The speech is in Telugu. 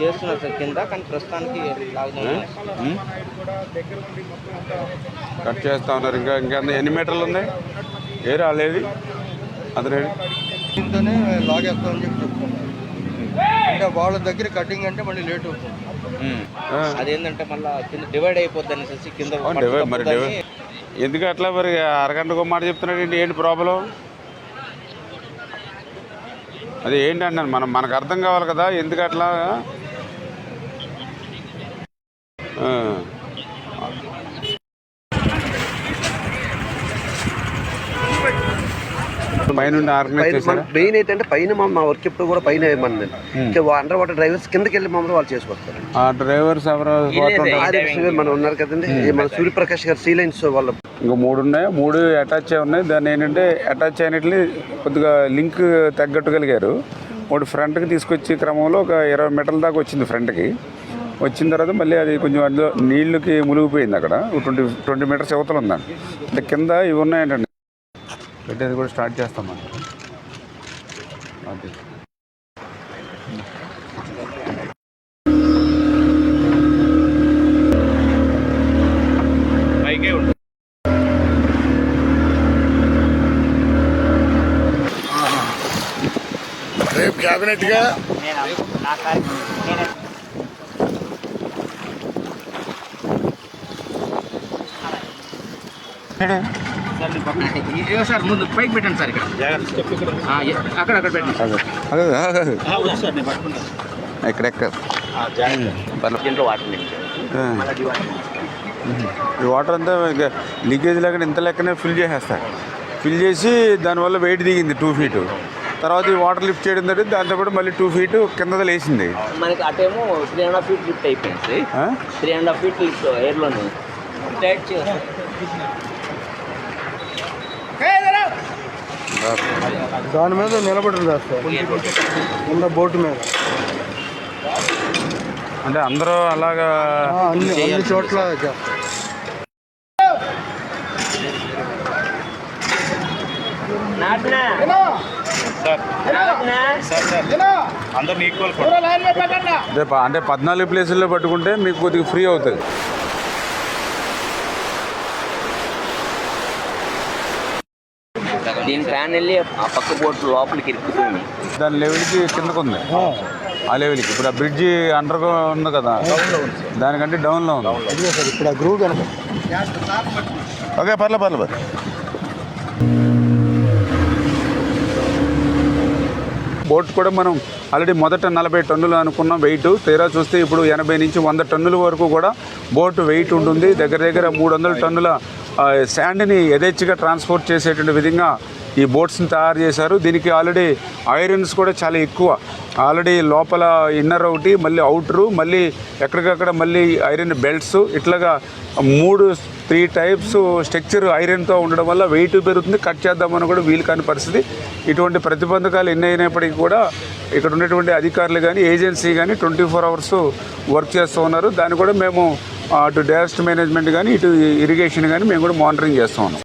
చేస్తున్నారు. సార్ కింద కానీ ప్రస్తుతానికి లాక్డౌన్ ఉం? కట్ చేస్తా ఉన్నారు. ఇంకా ఇంకా ఎన్ని మీటర్లు ఉన్నాయి ఏ రాలేదు అదే దీంతోనే లాగేస్తామని చెప్పి చెప్తున్నారు. అంటే వాళ్ళ దగ్గర కటింగ్ అంటే మళ్ళీ లేట్ అవుతుంది. అదేంటంటే మళ్ళీ కింద డివైడ్ అయిపోద్ది అనేసి కింద మరి ఎందుకు అట్లా మరి? అరగంటకు మాట చెప్తున్నాడు ఏంటి ప్రాబ్లం అది ఏంటి మనం మనకు అర్థం కావాలి కదా ఎందుకు అట్లా? చేశారా మెయిన్ ఏంటంటే పైన మా వర్క్ ఎప్పుడు కూడా పైన మన అండర్ వాటర్ డ్రైవర్స్ కిందకి వెళ్ళి మమ్మల్ని వాళ్ళు చేసుకొస్తారు. ఆ డ్రైవర్స్ ఎవరు మన ఉన్నారు కదండి. మన సూర్యప్రకాష్ గారు సీ లైన్స్ వాళ్ళ ఇంకా మూడు ఉన్నాయి. మూడు అటాచ్ అయి ఉన్నాయి. దాన్ని ఏంటంటే అటాచ్ అయినట్లు కొద్దిగా లింక్ తగ్గట్టుగలిగారు. ఒకటి ఫ్రంట్కి తీసుకొచ్చే క్రమంలో ఒక ఇరవై మీటర్ల దాకా వచ్చింది ఫ్రంట్కి వచ్చిన తర్వాత మళ్ళీ అది కొంచెం అందులో నీళ్ళకి మునిగిపోయింది అక్కడ. ట్వంటీ ట్వంటీ మీటర్స్ యువతలు ఉందండి. అంటే కింద ఇవి ఉన్నాయంటండి. పెట్టేది కూడా స్టార్ట్ చేస్తామండి అది. రేపు క్యాబినెట్గా? సార్ ముందు పైకి పెట్టండి సార్ ఇక్కడ. అక్కడ అక్కడ పెట్టండి నింపి. ఈ వాటర్ అంతా లీకేజ్ లేకుండా ఇంత లెక్కనే ఫిల్ చేసేస్తారు ఫిల్ చేసి దానివల్ల వెయిట్ దిగింది టూ ఫీట్ తర్వాత ఈ వాటర్ లిఫ్ట్ చేయడం తోటి దాంతోపాటు మళ్ళీ టూ ఫీట్ కింద లేచింది. మనకి అటేమో three and half feet lift అయిపోయింది? Three and half feet lift ఎయిర్లోనే దాని మీద నిలబడి సార్ ఉన్న బోటు మీద. అంటే అందరూ అలాగా అన్ని అన్ని చోట్ల అంటే పద్నాలుగు ప్లేసుల్లో పట్టుకుంటే మీకు కొద్దిగా ఫ్రీ అవుతుంది. దీని ఫ్యాన్ వెళ్ళి ఆ పక్క బోట్ లోపలికి ఇరుక్కుపోయింది దాని లెవెల్కి కిందకు ఉంది ఆ. లెవెల్కి ఇప్పుడు ఆ బ్రిడ్జి అండర్ ఉంది కదా. దానికంటే డౌన్లో ఉంది. ఇప్పుడు ఆ ఓకే పర్లే పర్లే పర్లే. బోట్ కూడా మనం ఆల్రెడీ మొదట నలభై టన్నులు అనుకున్న వెయిట్ తీరా చూస్తే ఇప్పుడు ఎనభై నుంచి వంద టన్నుల వరకు కూడా బోట్ వెయిట్ ఉంటుంది. దగ్గర దగ్గర మూడు వందల టన్నుల శాండ్ని యథేచ్ఛగా ట్రాన్స్పోర్ట్ చేసేటువంటి విధంగా ఈ బోట్స్ని తయారు చేశారు. దీనికి ఆల్రెడీ ఐరన్స్ కూడా చాలా ఎక్కువ. ఆల్రెడీ లోపల ఇన్నర్ ఒకటి మళ్ళీ అవుటరు మళ్ళీ ఎక్కడికక్కడ మళ్ళీ ఐరన్ బెల్ట్స్. ఇట్లాగా మూడు త్రీ టైప్స్ స్ట్రక్చర్ ఐరన్తో ఉండడం వల్ల వెయిట్ పెరుగుతుంది. కట్ చేద్దామని కూడా వీలు కాని పరిస్థితి. ఇటువంటి ప్రతిబంధకాలు ఎన్ని అయినప్పటికీ కూడా ఇక్కడ ఉన్నటువంటి అధికారులు కానీ ఏజెన్సీ కానీ ట్వంటీ ఫోర్ అవర్స్ వర్క్ చేస్తూ ఉన్నారు. దాన్ని కూడా మేము అటు డేస్ట్ మేనేజ్మెంట్ కానీ ఇటు ఇరిగేషన్ కానీ మేము కూడా మానిటరింగ్ చేస్తూ ఉన్నాం.